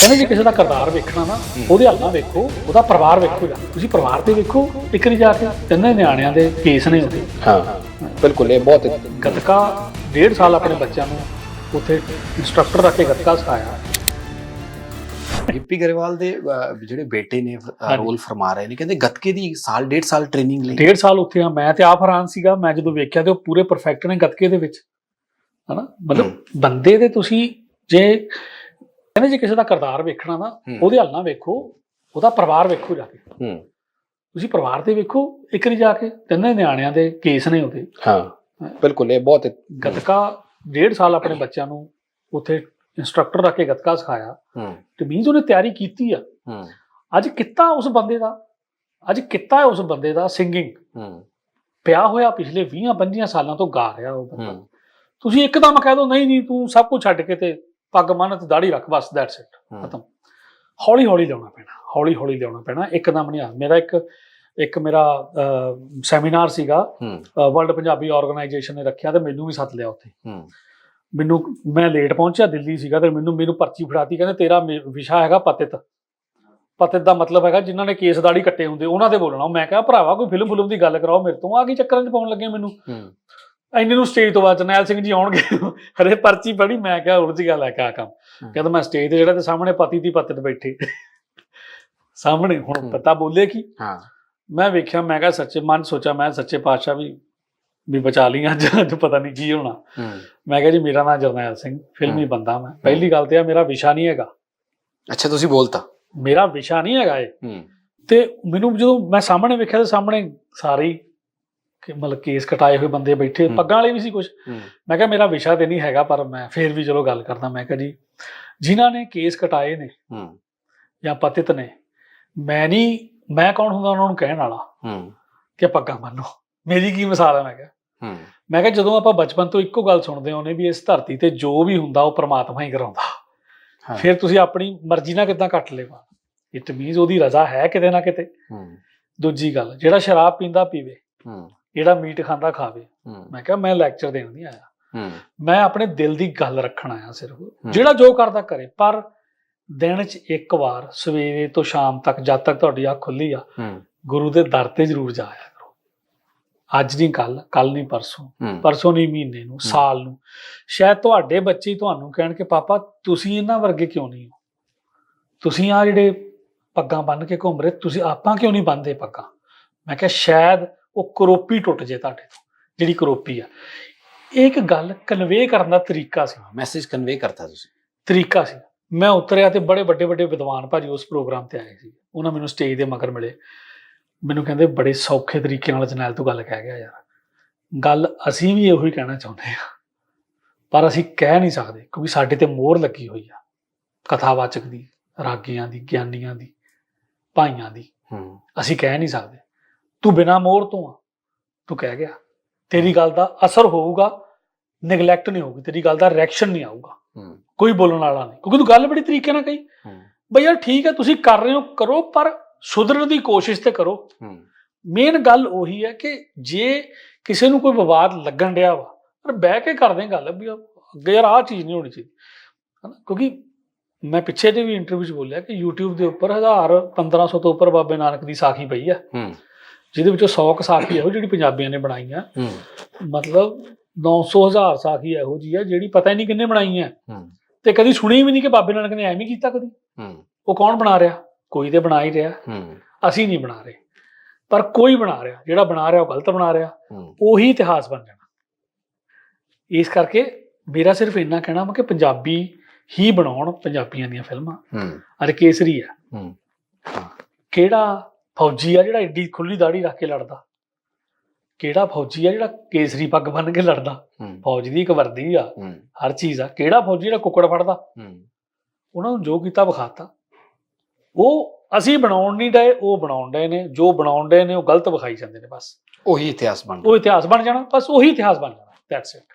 ਕਹਿੰਦੇ ਜੇ ਕਿਸੇ ਦਾ ਕਰਤਾਰ ਵੇਖਣਾ ਨਾ ਉਹਦੇ ਹੱਲ ਨਾ ਵੇਖੋ ਉਹਦਾ ਪਰਿਵਾਰ ਵੇਖੋ ਜਾ ਤੁਸੀਂ ਪਰਿਵਾਰ ਤੇ ਵੇਖੋ ਇੱਕ ਵਾਰੀ ਜਾ ਕੇ ਤਿੰਨੇ ਨਿਆਣਿਆਂ ਦੇ ਕੇਸ ਨੇ ਉਹਦੇ। ਹਾਂ ਬਿਲਕੁਲ ਇਹ ਬਹੁਤ ਗਤਕਾ ਡੇਢ ਸਾਲ ਆਪਣੇ ਬੱਚਿਆਂ ਨੂੰ ਉੱਥੇ ਇੰਸਟ੍ਰਕਟਰ ਰੱਖ ਕੇ ਗਤਕਾ ਸਿਖਾਇਆ। ਗਿੱਪੀ ਗਰੇਵਾਲ ਦੇ ਜਿਹੜੇ ਬੇਟੇ ਨੇ। ਰੋਲ ਫਰਮਾ ਰਹੇ ਨੇ ਕਹਿੰਦੇ ਗੱਤਕੇ ਦੀ ਸਾਲ ਡੇਢ ਸਾਲ ਟ੍ਰੇਨਿੰਗ ਲਈ। ਡੇਢ ਸਾਲ ਉੱਥੇ ਆ ਮੈਂ ਤੇ ਆਪ ਹੈਰਾਨ ਸੀਗਾ ਮੈਂ ਜਦੋਂ ਵੇਖਿਆ ਤੇ ਉਹ ਪੂਰੇ ਪਰਫੈਕਟ ਨੇ ਗਤਕੇ ਦੇ ਵਿੱਚ। ਹਨਾ? ਮਤਲਬ ਬੰਦੇ ਦੇ ਤੁਸੀਂ ਜੇ ਕਹਿੰਦੇ ਜੇ ਕਿਸੇ ਦਾ ਕਰਤਾਰ ਵੇਖਣਾ ਨਾ। ਉਹਦੇ ਹੱਲ ਨਾ ਵੇਖੋ ਉਹਦਾ ਪਰਿਵਾਰ ਵੇਖੋ ਜਾ ਕੇ। ਹੂੰ। ਤੁਸੀਂ ਪਰਿਵਾਰ ਤੇ ਵੇਖੋ ਇੱਕ ਵਾਰੀ ਜਾ ਕੇ ਤਿੰਨੇ ਨਿਆਣਿਆਂ ਦੇ ਕੇਸ ਨੇ ਉਹਦੇ। ਹਾਂ ਬਿਲਕੁਲ ਇਹ ਬਹੁਤ ਗਤਕਾ ਡੇਢ ਸਾਲ ਆਪਣੇ ਬੱਚਿਆਂ ਨੂੰ ਉੱਥੇ ਇੰਸਟ੍ਰਕਟਰ ਰੱਖ ਕੇ ਗਤਕਾ ਸਿਖਾਇਆ। ਹੂੰ। ਤੇ ਮੀਨਸ ਉਹਨੇ ਤਿਆਰੀ ਕੀਤੀ ਆ। ਹੂੰ। ਅੱਜ ਕਿੱਤਾ ਉਸ ਬੰਦੇ ਦਾ? ਅੱਜ ਕਿੱਤਾ ਉਸ ਬੰਦੇ ਦਾ ਸਿੰਗਿੰਗ ਹੂੰ। ਪਿਆ ਹੋਇਆ ਪਿਛਲੇ 20 25 ਸਾਲਾਂ ਤੋਂ ਗਾ ਰਿਹਾ ਉਹ ਬੰਦਾ। ਤੁਸੀਂ ਇੱਕਦਮ ਕਹਿ ਦੋ ਨਹੀਂ ਨਹੀਂ ਤੂੰ ਸਭ ਕੁਝ ਛੱਡ ਕੇ ਤੇ ਪੱਗ ਬੰਨ੍ਹ ਤੇ ਦਾੜੀ ਰੱਖ ਬਸ ਦੈਟਸ ਇਟ ਖਤਮ। ਹੌਲੀ ਹੌਲੀ ਲਿਆਉਣਾ ਪੈਣਾ ਹੌਲੀ ਹੌਲੀ ਲਿਆਉਣਾ ਪੈਣਾ ਇੱਕਦਮ ਨਹੀਂ ਆ। ਮੇਰਾ ਇੱਕ ਇੱਕ ਮੇਰਾ ਸੈਮੀਨਾਰ ਸੀਗਾ ਵਰਲਡ ਪੰਜਾਬੀ ਆਰਗੇਨਾਈਜੇਸ਼ਨ ਨੇ ਰੱਖਿਆ ਤੇ ਮੈਨੂੰ ਵੀ ਸੱਦ ਲਿਆ ਉੱਥੇ। ਮੈਨੂੰ ਮੈਂ ਲੇਟ ਪਹੁੰਚਿਆ ਦਿੱਲੀ ਸੀਗਾ ਤੇ ਮੈਨੂੰ ਮੈਨੂੰ ਪਰਚੀ ਫੜਾਤੀ ਕਹਿੰਦੇ ਤੇਰਾ ਵਿਸ਼ਾ ਹੈਗਾ ਪਤਿਤ। ਪਤਿਤ ਦਾ ਮਤਲਬ ਹੈਗਾ ਜਿਨ੍ਹਾਂ ਨੇ ਕੇਸ ਦਾੜੀ ਕੱਟੇ ਹੁੰਦੇ ਉਹਨਾਂ ਦੇ ਬੋਲਣਾ। ਮੈਂ ਕਿਹਾ ਭਰਾਵਾ ਕੋਈ ਫਿਲਮ ਫਿਲਮ ਦੀ ਗੱਲ ਕਰਾਓ ਮੇਰੇ ਤੋਂ ਆ ਕੀ ਚੱਕਰਾਂ 'ਚ ਪਾਉਣ ਲੱਗੇ ਮੈਨੂੰ? ਹੂੰ ਇੰਨੇ ਨੂੰ ਸਟੇਜ ਤੋਂ ਬਾਅਦ ਜਰਨੈਲ ਸਿੰਘ ਜੀ ਆਉਣਗੇ। ਹਰੇ ਪਰਚੀ ਪੜੀ ਮੈਂ ਕਿਹਾ ਉਲਝ ਗਿਆ ਲੈ ਕੇ ਕੰਮ। ਕਹਿੰਦਾ ਮੈਂ ਸਟੇਜ ਤੇ ਜਿਹੜਾ ਤੇ ਸਾਹਮਣੇ ਪਤੀ ਦੀ ਪਤਿਤ ਬੈਠੇ। ਸਾਹਮਣੇ ਹੁਣ। ਪਤਾ ਬੋਲੇ ਕੀ? ਹਾਂ। ਮੈਂ ਵੇਖਿਆ ਮੈਂ ਕਿਹਾ ਸੱਚੇ ਮਨ ਸੋਚਿਆ ਮੈਂ ਸੱਚੇ ਪਾਤਸ਼ਾਹ ਵੀ ਵੀ ਬਚਾ ਲਈ ਅੱਜ ਅੱਜ ਪਤਾ ਨਹੀਂ ਕੀ ਹੋਣਾ। ਹੂੰ। ਮੈਂ ਕਿਹਾ ਜੀ ਮੇਰਾ ਨਾਮ ਜਰਨੈਲ ਸਿੰਘ ਫਿਲਮੀ ਬੰਦਾ ਮੈਂ। ਪਹਿਲੀ ਗੱਲ ਤੇ ਆ ਮੇਰਾ ਵਿਸ਼ਾ ਨਹੀਂ ਹੈਗਾ। ਅੱਛਾ ਤੁਸੀਂ ਬੋਲਤਾ? ਮੇਰਾ ਵਿਸ਼ਾ ਨਹੀਂ ਹੈਗਾ ਇਹ। ਹੂੰ। ਤੇ ਮੈਨੂੰ ਜਦੋਂ ਮੈਂ ਸਾਹਮਣੇ ਵੇਖਿਆ ਤੇ ਸਾਹਮਣੇ ਸਾਰੇ ਹੀ ਕਿ ਮਤਲਬ ਕੇਸ ਕਟਾਏ ਹੋਏ ਬੰਦੇ ਬੈਠੇ। ਪੱਗਾਂ ਵਾਲੇ ਵੀ ਸੀ ਕੁਝ ਮੈਂ ਕਿਹਾ ਮੇਰਾ ਵਿਸ਼ਾ ਤੇ ਨਹੀਂ ਹੈਗਾ ਪਰ ਮੈਂ ਫੇਰ ਵੀ ਚਲੋ ਗੱਲ ਕਰਦਾ ਮੈਂ ਕਿਹਾ ਜੀ ਜਿਨ੍ਹਾਂ ਨੇ ਕੇਸ ਕਟਾਏ ਨੇ ਹੂੰ। ਜਾਂ ਪਤਿਤ ਨੇ ਮੈਂ ਨਹੀਂ ਮੈਂ ਕੌਣ ਹੁੰਦਾ ਉਹਨਾਂ ਨੂੰ ਕਹਿਣ ਵਾਲਾ? ਹੂੰ। ਕਿ ਪੱਗਾਂ ਮੰਨੋ ਮੇਰੀ ਕੀ ਮਿਸਾਲ ਹੈ ਮੈਂ ਕਿਹਾ। ਹੂੰ। ਮੈਂ ਕਿਹਾ ਜਦੋਂ ਆਪਾਂ ਬਚਪਨ ਤੋਂ ਇੱਕੋ ਗੱਲ ਸੁਣਦੇ ਆਉਂਦੇ ਵੀ ਇਸ ਧਰਤੀ ਤੇ ਜੋ ਵੀ ਹੁੰਦਾ ਉਹ ਪ੍ਰਮਾਤਮਾ ਹੀ ਕਰਾਉਂਦਾ। ਫਿਰ ਤੁਸੀਂ ਆਪਣੀ ਮਰਜ਼ੀ ਨਾਲ ਕਿੱਦਾਂ ਕੱਟ ਲੇਵਾ ਇਟ ਮੀਨਸ ਉਹਦੀ ਰਜ਼ਾ ਹੈ ਕਿਤੇ ਨਾ ਕਿਤੇ। ਹੂੰ। ਦੂਜੀ ਗੱਲ ਜਿਹੜਾ ਸ਼ਰਾਬ ਪੀਂਦਾ ਪੀਵੇ ਹੂੰ। ਜਿਹੜਾ ਮੀਟ ਖਾਂਦਾ ਖਾਵੇ। ਮੈਂ ਕਿਹਾ ਮੈਂ ਲੈਕਚਰ ਦੇਣ ਨਹੀਂ ਆਇਆ। ਮੈਂ ਆਪਣੇ ਦਿਲ ਦੀ ਗੱਲ ਰੱਖਣ ਆਇਆ ਸਿਰਫ। ਜਿਹੜਾ ਜੋ ਕਰਦਾ ਕਰੇ। ਪਰ ਦਿਨ 'ਚ ਇੱਕ ਵਾਰ ਸਵੇਰੇ ਤੋਂ ਸ਼ਾਮ ਤੱਕ ਜਦ ਤੱਕ ਤੁਹਾਡੀ ਅੱਖ ਖੁੱਲੀ ਆ ਗੁਰੂ ਦੇ ਦਰ ਤੇ ਜ਼ਰੂਰ ਜਾਇਆ ਕਰੋ। ਅੱਜ ਨਹੀਂ ਕੱਲ ਕੱਲ ਨਹੀਂ ਪਰਸੋਂ। ਪਰਸੋਂ ਨਹੀਂ ਮਹੀਨੇ ਨੂੰ ਸਾਲ ਨੂੰ। ਸ਼ਾਇਦ ਤੁਹਾਡੇ ਬੱਚੇ ਤੁਹਾਨੂੰ ਕਹਿਣ ਕਿ ਪਾਪਾ ਤੁਸੀਂ ਇਹਨਾਂ ਵਰਗੇ ਕਿਉਂ ਨਹੀਂ ਹੋ? ਤੁਸੀਂ ਆ ਜਿਹੜੇ ਪੱਗਾਂ ਬੰਨ ਕੇ ਘੁੰਮ ਰਹੇ ਤੁਸੀਂ ਆਪਾਂ ਕਿਉਂ ਨਹੀਂ ਬੰਨਦੇ ਪੱਗਾਂ? ਮੈਂ ਕਿਹਾ ਸ਼ਾਇਦ ਉਹ ਕਰੋਪੀ ਟੁੱਟ ਜੇ ਤੁਹਾਡੇ ਤੋਂ ਜਿਹੜੀ ਕਰੋਪੀ ਆ। ਇਹ ਇੱਕ ਗੱਲ ਕਨਵੇ ਕਰਨ ਦਾ ਤਰੀਕਾ ਸੀ। ਮੈਸੇਜ ਕਨਵੇ ਕਰਤਾ ਤੁਸੀਂ। ਤਰੀਕਾ ਸੀ। ਮੈਂ ਉਤਰਿਆ ਤੇ ਬੜੇ ਵੱਡੇ ਵੱਡੇ ਵਿਦਵਾਨ ਭਾਜੀ ਉਸ ਪ੍ਰੋਗਰਾਮ ਤੇ ਆਏ ਸੀ। ਉਹਨਾਂ ਮੈਨੂੰ ਸਟੇਜ ਦੇ ਮਗਰ ਮਿਲੇ। ਮੈਨੂੰ ਕਹਿੰਦੇ ਬੜੇ ਸੌਖੇ ਤਰੀਕੇ ਨਾਲ ਜਨੈਲ ਤੂੰ ਗੱਲ ਕਹਿ ਗਿਆ ਯਾਰ। ਗੱਲ ਅਸੀਂ ਵੀ ਇਹੋ ਹੀ ਕਹਿਣਾ ਚਾਹੁੰਦੇ ਆ ਪਰ ਅਸੀਂ ਕਹਿ ਨਹੀਂ ਸਕਦੇ ਕਿਉਂਕਿ ਸਾਡੇ ਤੇ ਮੋਹਰ ਲੱਗੀ ਹੋਈ ਆ। ਕਥਾਵਾਚਕ ਦੀ ਰਾਗੀਆਂ ਦੀ ਗਿਆਨੀਆਂ ਦੀ ਭਾਈਆਂ ਦੀ। ਅਸੀਂ ਕਹਿ ਨਹੀਂ ਸਕਦੇ। ਤੂੰ ਬਿਨਾ ਮੋਹਰ ਤੋਂ ਆ ਤੂੰ ਕਹਿ ਗਿਆ। ਤੇਰੀ ਗੱਲ ਦਾ ਅਸਰ ਹੋਊਗਾ ਨੈਗਲੈਕਟ ਨਹੀਂ ਹੋਊਗੀ ਤੇਰੀ ਗੱਲ ਦਾ ਰਿਐਕਸ਼ਨ ਨਹੀਂ ਆਊਗਾ। ਕੋਈ ਬੋਲਣ ਵਾਲਾ ਨਹੀਂ ਕਿਉਂਕਿ ਤੂੰ ਗੱਲ ਬੜੀ ਤਰੀਕੇ ਨਾਲ ਕਹੀ। ਬਈ ਯਾਰ ਠੀਕ ਹੈ ਤੁਸੀਂ ਕਰ ਰਹੇ ਹੋ ਕਰੋ ਪਰ ਸੁਧਰਨ ਦੀ ਕੋਸ਼ਿਸ਼ ਤੇ ਕਰੋ। ਮੇਨ ਗੱਲ ਉਹੀ ਹੈ ਕਿ ਜੇ ਕਿਸੇ ਨੂੰ ਕੋਈ ਵਿਵਾਦ ਲੱਗਣ ਡਿਆ ਵਾ ਪਰ ਬਹਿ ਕੇ ਕਰਦੇ ਗੱਲ ਵੀ ਅੱਗੇ ਯਾਰ ਆਹ ਚੀਜ਼ ਨਹੀਂ ਹੋਣੀ ਚਾਹੀਦੀ। ਹਨਾ? ਕਿਉਂਕਿ ਮੈਂ ਪਿੱਛੇ ਜੇ ਵੀ ਇੰਟਰਵਿਊ 'ਚ ਬੋਲਿਆ ਕਿ YouTube ਦੇ ਉੱਪਰ 1000 1500 ਤੋਂ ਉੱਪਰ ਬਾਬੇ ਨਾਨਕ ਦੀ ਸਾਖੀ ਪਈ ਆ। ਹੂੰ। ਜਿਹਦੇ ਵਿੱਚੋਂ 100 ਕੁ ਸਾਖੀ ਇਹੋ ਜਿਹੜੀ ਪੰਜਾਬੀਆਂ ਨੇ ਬਣਾਈ ਆ ਹੂੰ। ਮਤਲਬ 900 ਹਜ਼ਾਰ ਸਾਖੀ ਇਹੋ ਜੀ ਆ ਜਿਹੜੀ ਪਤਾ ਹੀ ਨਹੀਂ ਕਿੰਨੇ ਬਣਾਈ ਹੂੰ। ਤੇ ਕਦੀ ਸੁਣੀ ਵੀ ਨਹੀਂ ਕਿ ਬਾਬੇ ਨਾਨਕ ਨੇ ਐਵੇਂ ਕੀਤਾ ਕਦੀ? ਉਹ ਕੌਣ ਬਣਾ ਰਿਹਾ? ਕੋਈ ਤੇ ਬਣਾ ਹੀ ਰਿਹਾ। ਅਸੀਂ ਨਹੀਂ ਬਣਾ ਰਹੇ। ਪਰ ਕੋਈ ਬਣਾ ਰਿਹਾ। ਜਿਹੜਾ ਬਣਾ ਰਿਹਾ ਉਹ ਗਲਤ ਬਣਾ ਰਿਹਾ। ਉਹੀ ਇਤਿਹਾਸ ਬਣ ਜਾਣਾ। ਇਸ ਕਰਕੇ ਮੇਰਾ ਸਿਰਫ ਇੰਨਾ ਕਹਿਣਾ ਵਾ ਕਿ ਪੰਜਾਬੀ ਹੀ ਬਣਾਉਣ ਪੰਜਾਬੀਆਂ ਦੀਆਂ ਫਿਲਮਾਂ। ਹੂੰ। ਅਰੇ ਕੇਸਰੀ ਆ ਕਿਹੜਾ ਫੌਜੀ ਆ ਜਿਹੜਾ ਏਡੀ ਖੁੱਲੀ ਦਾੜੀ ਰੱਖ ਕੇ ਲੜਦਾ। ਕਿਹੜਾ ਫੌਜੀ ਆ ਜਿਹੜਾ ਕੇਸਰੀ ਪੱਗ ਬੰਨ ਕੇ ਲੜਦਾ? ਫੌਜ ਦੀ ਇੱਕ ਵਰਦੀ ਆ। ਹਰ ਚੀਜ਼ ਆ। ਕਿਹੜਾ ਫੌਜੀ ਜਿਹੜਾ ਕੁੱਕੜ ਫੜਦਾ? ਉਹਨਾਂ ਨੂੰ ਜੋ ਕੀਤਾ ਵਿਖਾਤਾ। ਉਹ ਅਸੀਂ ਬਣਾਉਣ ਨਹੀਂ ਡਏ ਉਹ ਬਣਾਉਣ ਡਏ ਨੇ। ਜੋ ਬਣਾਉਣ ਡਏ ਨੇ ਉਹ ਗਲਤ ਵਿਖਾਈ ਜਾਂਦੇ ਨੇ ਬਸ। ਉਹੀ ਇਤਿਹਾਸ ਬਣ ਉਹ ਇਤਿਹਾਸ ਬਣ ਜਾਣਾ। ਬਸ ਉਹੀ ਇਤਿਹਾਸ ਬਣ ਜਾਣਾ। That's it